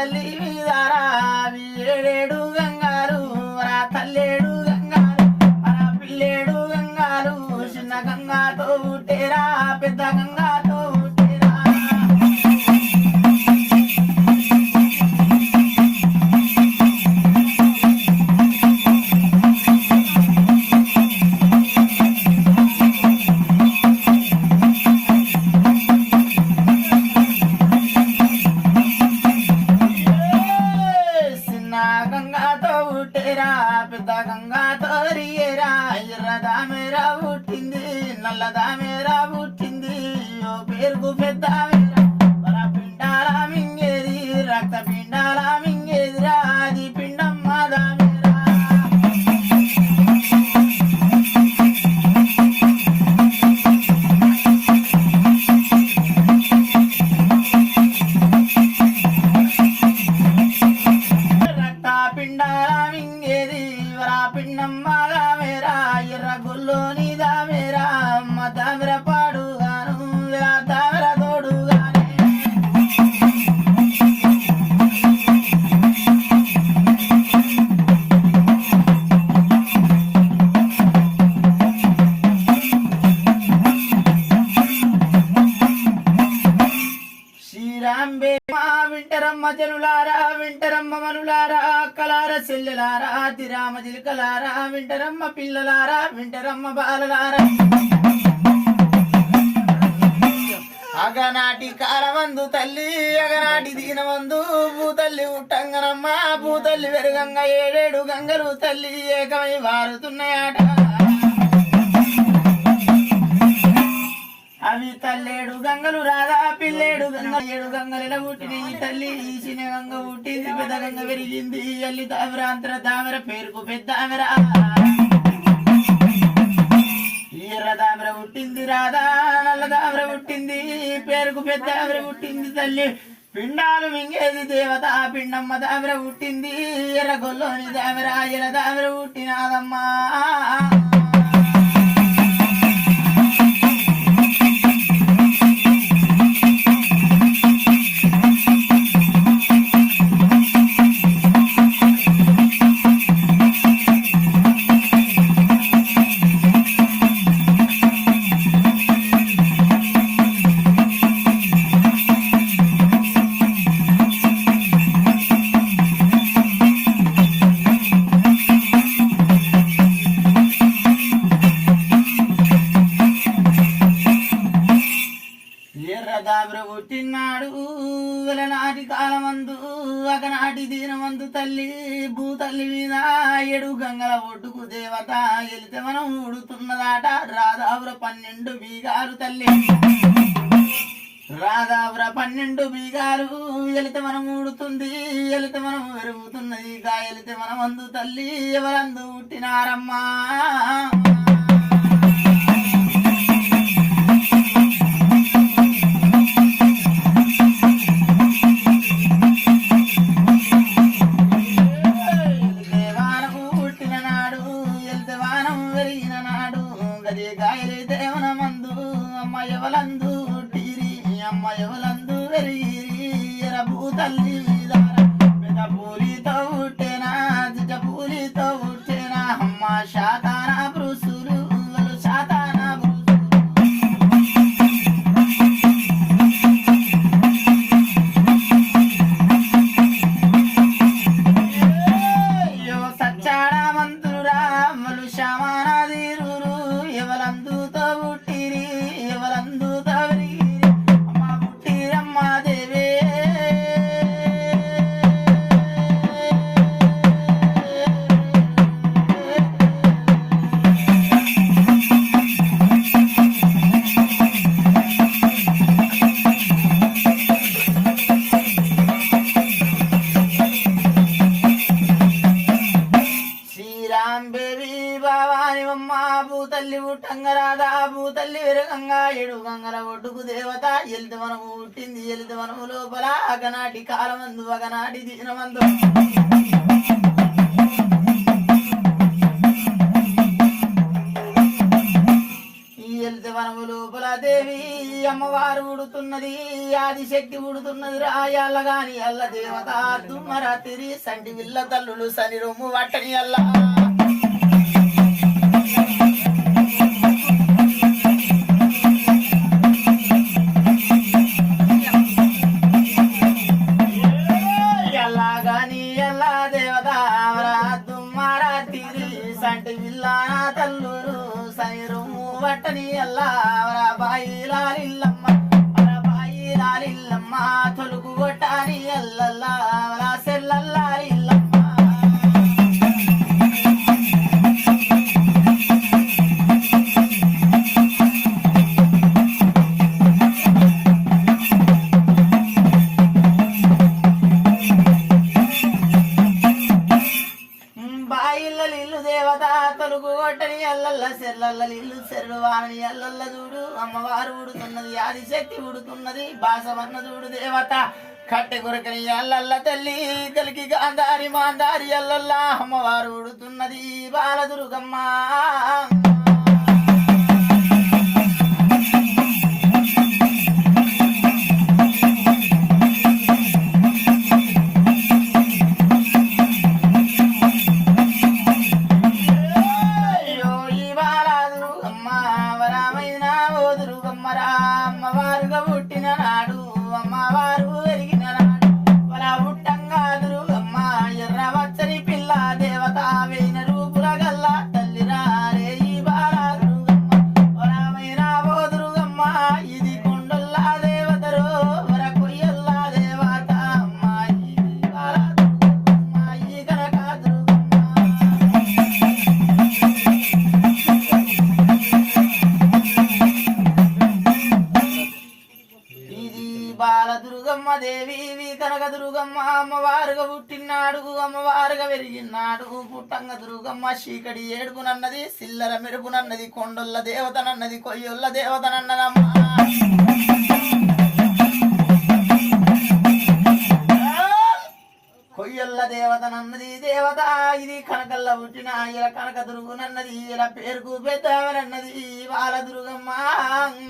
తల్లి చెల్లెలారా తిరామ జిలకలారా వింటరమ్మ పిల్లలారా వింటరమ్మ బాలలారా. అగనాటి కాలమందు తల్లి అగనాటి దీనమందు భూతల్లి ఉట్టంగనమ్మ భూతల్లి వెరుగంగ ఏడేడు గంగలు తల్లి ఏకమై వారుతున్నాయట. అవి తల్లేడు గంగలు రాదా పిల్లేడు గంగ. ఏడు గంగల పుట్టిన ఈ తల్లి ఈ చిన్న గంగ పుట్టింది పెద్ద గంగ పెరిగింది అల్లి తామర అంతర తామర పేరుకు పెద్ద తామర. ఎర్ర తామర పుట్టింది రాధా నల్ల తామర పుట్టింది పేరుకు పెద్ద తామర పుట్టింది తల్లి. పిండాలు మింగేది దేవత పిండమ్మ తామర పుట్టింది ఎర్ర గొల్లోని తామర ఎర్ర తామర పుట్టినాదమ్మా నాటి దీనమందు తల్లి భూతల్లి మీద ఏడు గంగల ఒడ్డుకు దేవత వెళితే మనం ఊడుతున్నదాట. రాధాపుర పన్నెండు బీగారు తల్లి. రాధాపుర పన్నెండు బీగారు వెళితే మనం ఊడుతుంది వెళితే మనం పెరుగుతున్నది గా వెళితే మనం అందు తల్లి ఎవరందు పుట్టినారమ్మా? కాలమందు అగనాటి వెళ్తే వనము లోపల దేవి అమ్మవారు ఉడుతున్నది ఆదిశక్తి ఉడుతున్నది రాయాల గాని అల్ల దేవత దుమ్మరాతిరి సంటి విల్ల తల్లులు సని రొమ్ము వట్టని అల్లా. వాణి చూడు అమ్మవారు ఉడుతున్నది ఆదిశక్తి ఉడుతున్నది బాసవన్న చూడు దేవత. కట్టె కొరకని అల్లల్ల తల్లి కలికి గాంధారి మాందారి అల్లల్లా అమ్మవారు ఉడుతున్నది బాలదుర్గమ్మ. రామ అమ్మవారుగా పుట్టంగ దుర్గమ్మ చీకటి ఏడుపునన్నది సిల్లర మెరుపునన్నది కొండొల్ల దేవతనన్నది కొయ్యొల్ల దేవతనన్నదమ్మ. కొయ్యొల్ల దేవతనన్నది దేవత ఇది కనకల్ల పుట్టిన ఇలా కనక దుర్గునన్నది ఇలా పేరుకు పెద్దవరన్నది బాలదుర్గమ్మ పేరుకు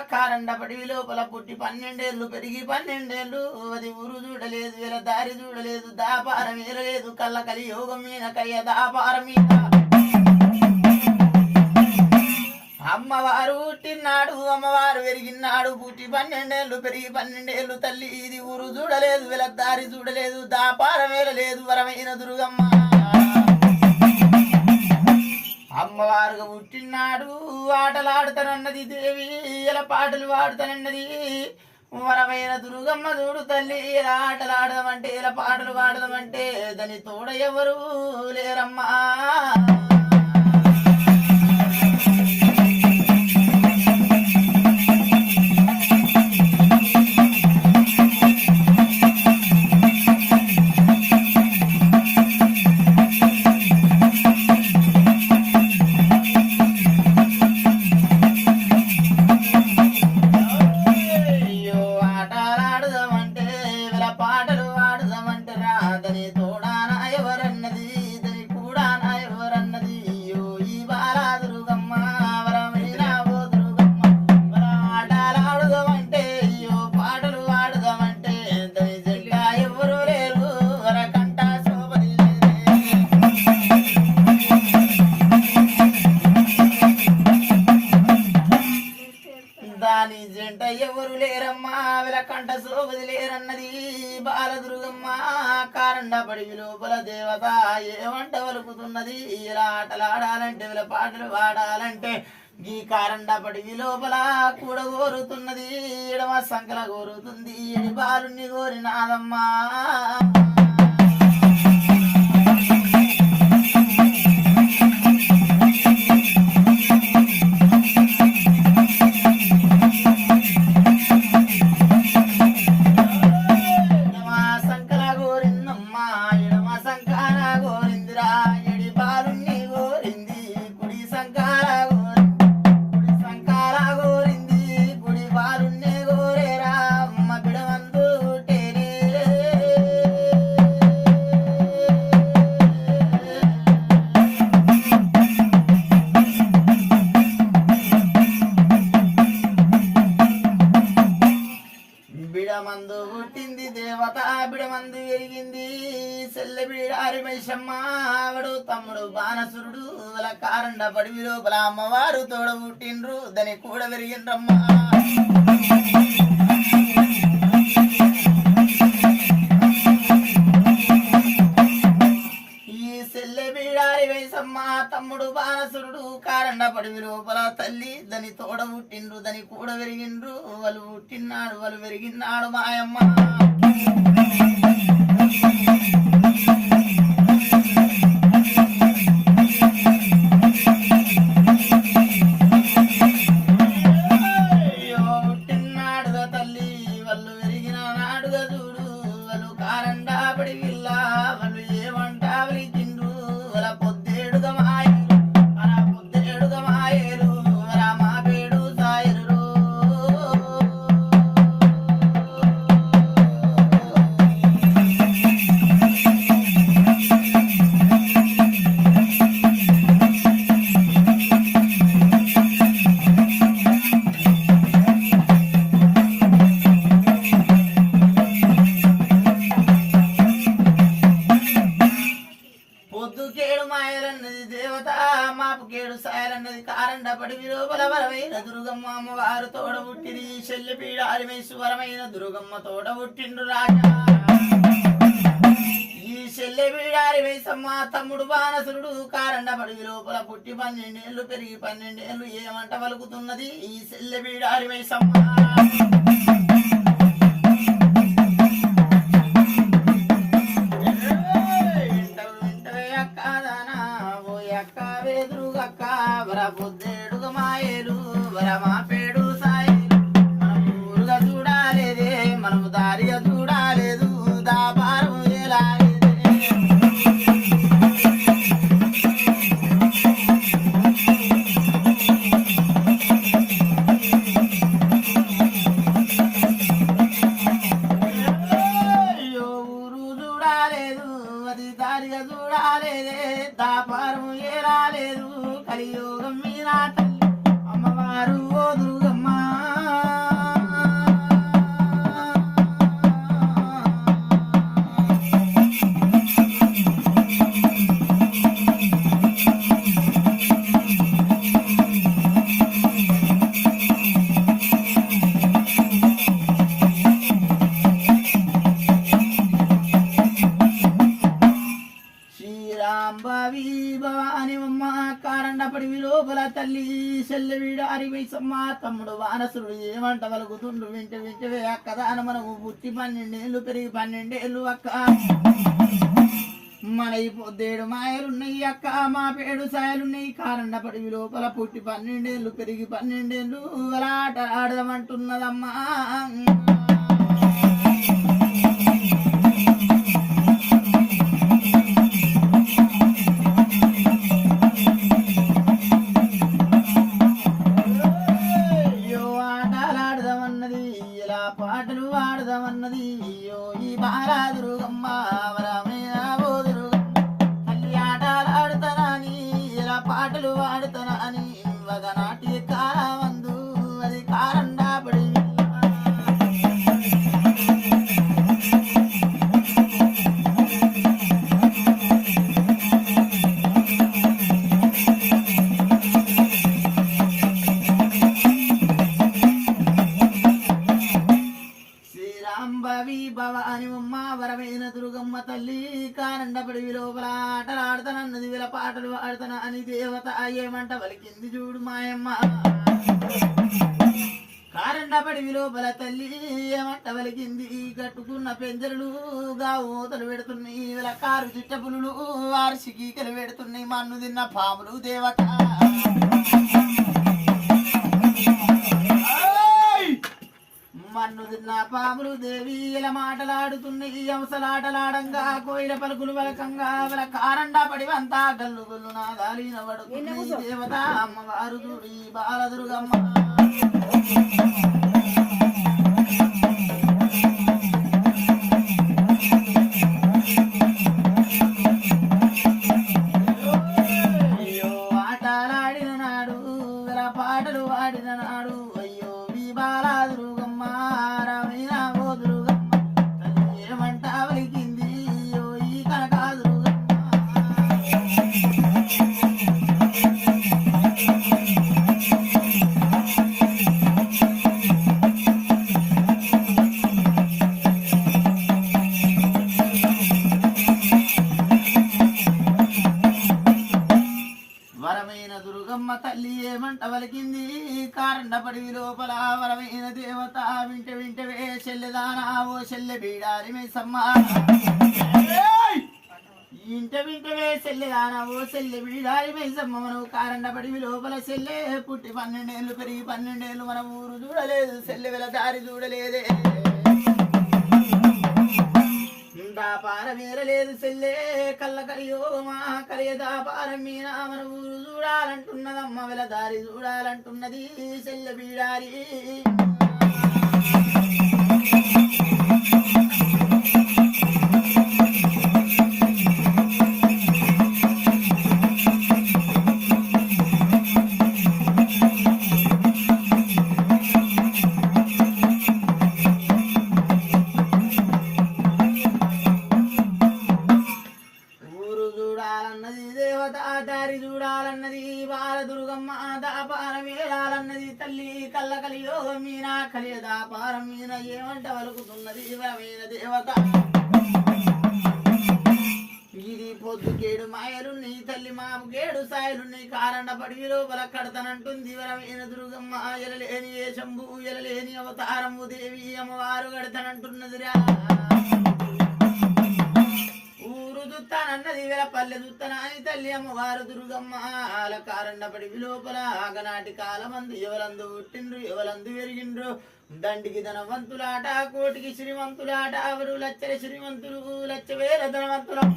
కారండ కారండపడి లోపల పుట్టి పన్నెండేళ్ళు పెరిగి పన్నెండేళ్ళు. అది ఊరు చూడలేదు వీళ్ళ దారి చూడలేదు దాపారం ఏలలేదు కళ్ళ కలి యోగం మీద కయ్య దాపారం మీద. అమ్మవారు పుట్టినాడు అమ్మవారు పెరిగినాడు పుట్టి పన్నెండేళ్ళు పెరిగి పన్నెండేళ్ళు తల్లి. ఇది ఊరు చూడలేదు వీళ్ళ దారి చూడలేదు దాపారం ఏలలేదు వరమైన దుర్గమ్మ. అమ్మవారుగా పుట్టినాడు ఆటలాడుతానన్నది దేవి ఇలా పాటలు పాడుతానన్నది. వరమైన దుర్గమ్మ చూడు తల్లి ఇలా ఆటలాడదామంటే ఇలా పాటలు పాడదామంటే దాని తోడ ఎవరు లేరమ్మా. దాని జంట ఎవరు లేరమ్మా? కంట సోబది లేరన్నది బాలదుర్గమ్మ. కారండ పడివి లోపల దేవత ఏమంట వలుకుతున్నది? ఇలా ఆటలాడాలంటే వీళ్ళ పాటలు పాడాలంటే ఈ కారండ పడివి లోపల కూడా కోరుతున్నది ఎడమ సంకల కోరుతుంది ఎడి బాలుని కోరినాదమ్మా వాళ్ళ పడివి లోపల అమ్మవారు తోడ పుట్టిండ్రు దాని కూడా పెరిగిండ్రమ్మా. ఈ సెల్లె బీడారి వేసమ్మ తమ్ముడు బాణసురుడు కారండ పడివి లోపల తల్లి దాని తోడ పుట్టిండ్రు దాని కూడా పెరిగిండ్రు. వాళ్ళు పుట్టినాడు వాళ్ళు పెరిగినాడు మాయమ్మ. పీడారిమేశ్వరమైన దుర్గమ్మ తోట పుట్టిండు రాజా. ఈ శల్య పీడారి వేసమ్మ తమ్ముడు బాణసురుడు కారండ పడి లోపల పుట్టి పన్నెండేళ్ళు పెరిగి పన్నెండేళ్ళు ఏమంట పలుకుతున్నది ఈ శల్య పీడారి వేసమ్మ. దానా అక్క వర పొద్దేడుగు మాయలు వర మా పేడు వానసుడు ఏమంట వలుగుతుండు వింట వింటవే అని మనకు పుట్టి పన్నెండేళ్ళు పెరిగి పన్నెండేళ్ళు అక్క. మన ఈ పొద్దేడు మాయలున్నాయి అక్క. మా పేడు సాయలున్నాయి. కారండ పడివి లోపల పుట్టి పన్నెండేళ్ళు పెరిగి పన్నెండేళ్ళు ఆట ఆడదామంటున్నదమ్మా. అంబావి భవ అని ఉమ్మ వరమైన దుర్గమ్మ తల్లి కానండపడి లోపల ఆటలు ఆడతానన్నది వీళ్ళ పాటలు ఆడతాన అని దేవత ఏమంట వలికింది చూడు మాయమ్మ. కారండపడి లోపల తల్లి ఏమంట వలికింది కట్టుకున్న పెంజరులు గావోతలు పెడుతున్నాయి. వీళ్ళ కారు చిట్టపులు వారి సిగీకలు పెడుతున్నాయి. మన్ను తిన్న పాములు దేవత. మన్ను తిన్న పాములు దేవి ఇలా మాటలాడుతున్నాయి అంశలాటలాడంగా కోయిల పలుకులు వలకంగా వాళ్ళ కారండా పడివంతా గల్లు గల్లు నాదాలిన పడుతుంది దేవత అమ్మవారు చూడి బాలదుర్గమ్మ. లోపల వరమైన దేవత. వింట వింటవే చెల్లెదానా ఓ చెల్లె బీడారి మీ ఏయ్! ఇంట వింటవే చెల్లెదానా ఓ చెల్లె బీడారి మేసమ్మ మనం కారండ లోపల చెల్లె. పుట్టి పన్నెండేళ్ళు పెరిగి పన్నెండేళ్ళు మన ఊరు చూడలేదు. చెల్లె వెల దారి చూడలేదే. దాపార వేరలేదు సెల్లే. కళ్ళ కలియో మా కలియ దాపారం మీ మన ఊరు చూడాలంటున్నదమ్మ వెల దారి చూడాలంటున్నది సెల్ల బీడారి. మీన కలియ దాపారం ఏమంట వలుకుతున్నది? ఇవమైన దేవత. ఇది పొద్దుకేడు మాయలు నీ తల్లి మాము గేడు సాయలు నీ కారణ పడి లోపల కడతనంటుంది. వరమైన దుర్గమ్మ ఎలలేని ఏ శంభు ఎలలేని అవతారము దేవి అమ్మవారు కడతనంటున్నదిరా. ఊరు దుత్తానన్నది వేల పల్లె దుత్తనాని తల్లి అమ్మవారు దుర్గమ్మ ఆల కారణ లోపల. ఆగనాటి కాలమందు ఎవలందు పుట్టిండ్రు ఎవలందు పెరిగిండ్రు? దండికి ధనవంతులాట కోటికి శ్రీమంతులాట అవరు లచ్చల శ్రీమంతులు లచ్చ వేల ధనవంతులమ్మ.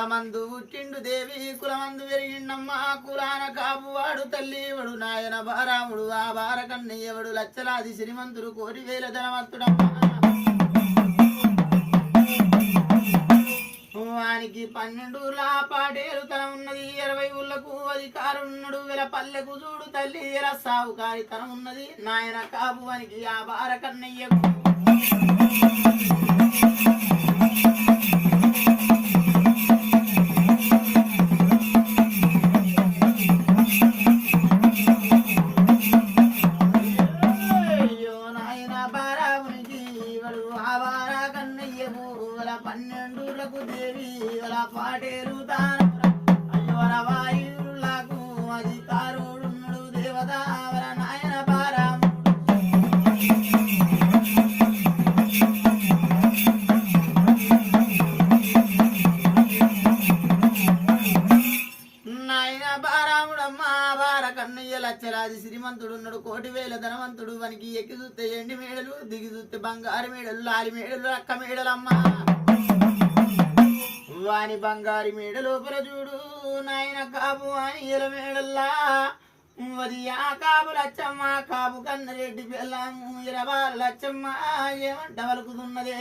కులమందు పుట్టిండు దేవి కులమందు పెరిగిండమ్మ కులాన కాపువాడు తల్లివడు నాయన బారాముడు. ఆ బార కన్నయ్యవడు లచ్చలాది శ్రీమంతుడు కోటి వేల ధనవంతుడమ్మ. వానికి పన్నెండులా పాడేరు తన ఉన్నది. ఇరవై ఊళ్ళకు అధికారున్నడు. ఉన్నాడు పల్లెకు చూడు తల్లి ఇలా సావుకారి తన ఉన్నది. నాయన కాపు వానికి ఆ బార పన్నెండు రఘుదేవి అలా పాటేరు తాను అయ్యో వల ధనవంతుడు ఉన్నాడు. కోటి వేల ధనవంతుడు వానికి ఎక్కి చూస్తే ఎండి మేడలు దిగి చూస్తే బంగారు మేడలు లాలి మేడలు అక్క మేడలమ్మా. వాని బంగారు మేడ లోపల చూడు నాయన కాపు అని ఎల మేడల్లా. అది కాపు లచ్చమ్మ కాపు కన్నరెడ్డి పిల్లము ఇరవాల లచ్చమ్మ ఏమంట వలుకుతున్నదే?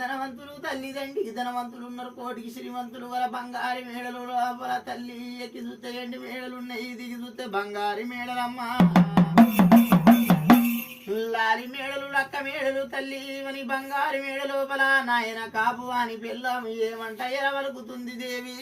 ధనవంతులు తల్లిదండి ధనవంతులు ఉన్నారు కోటికి శ్రీమంతులు. వల బంగారు మేడలు లోపల తల్లి ఎక్కి చూస్తే ఎండి మేడలు ఉన్నాయి దిగి చూస్తే బంగారి మేడలమ్మ. లాలి మేడలు లక్క మేడలు తల్లి అని బంగారు మేడ లోపల. నాయన కాపు అని పిల్లం ఏమంట ఎరవలుకుతుంది దేవి.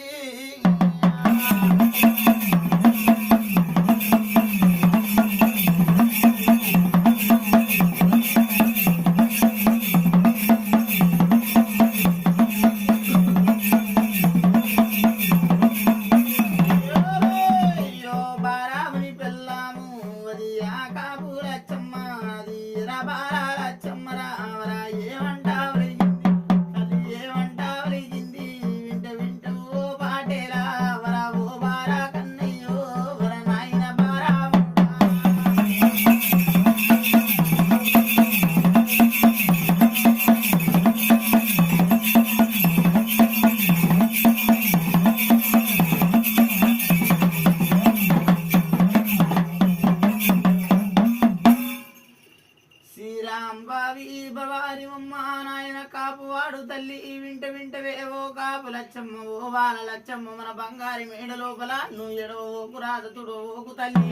తల్లి.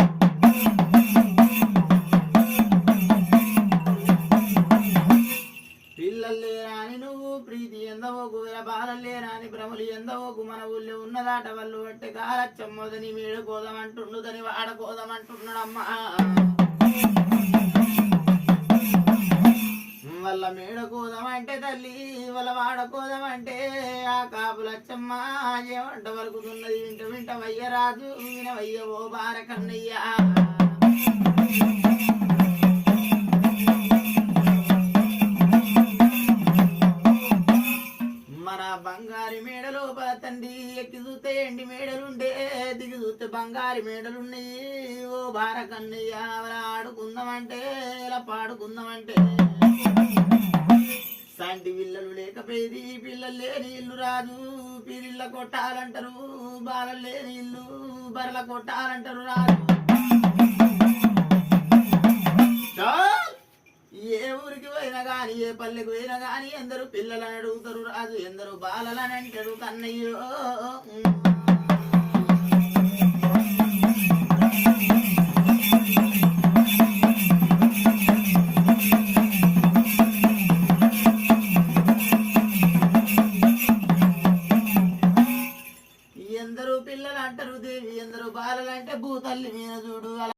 పిల్లలే రాని నువ్వు ప్రీతి ఎందవోకు బాలల్లే రాని భ్రమలు ఎందవోకు మన ఊళ్ళో ఉన్నదాట వాళ్ళు అంటే కాలచ్చమ్మదని మేడు కోదమంటుండుదని వాడ కోదమంటున్నాడమ్మా వల్ల మేడకోదమంటే తల్లి వాళ్ళ వాడకోదమంటే ఆ కాపులచ్చమ్మ ఏమంట వలుకుతున్నది వింట వింట వయ్యరాజు వినవయ్య ఓ బారకన్నయ్యా మన బంగారి మేడలో తండ్రి ఎక్కి చూస్తే ఎండి మేడలుండే దిగి చూస్తే బంగారి మేడలున్నాయి. ఓ బారకన్నయ్య అలా ఆడుకుందామంటే ఇలా పాడుకుందామంటే. సంటి పిల్లలు లేకపోయేది పిల్లలు లేని ఇల్లు రాదు. పిల్ల కొట్టాలంటారు బాలలు లేని ఇల్లు బర్ల కొట్టాలంటారు రాదు. ఏ ఊరికి పోయినా కానీ ఏ పల్లెకి పోయినా కానీ ఎందరు పిల్లలని అడుగుతారు రాజు ఎందరు బాలలని అంటాడు కన్నయ్యో. అలా అంటే భూతల్లి మీద చూడు అలా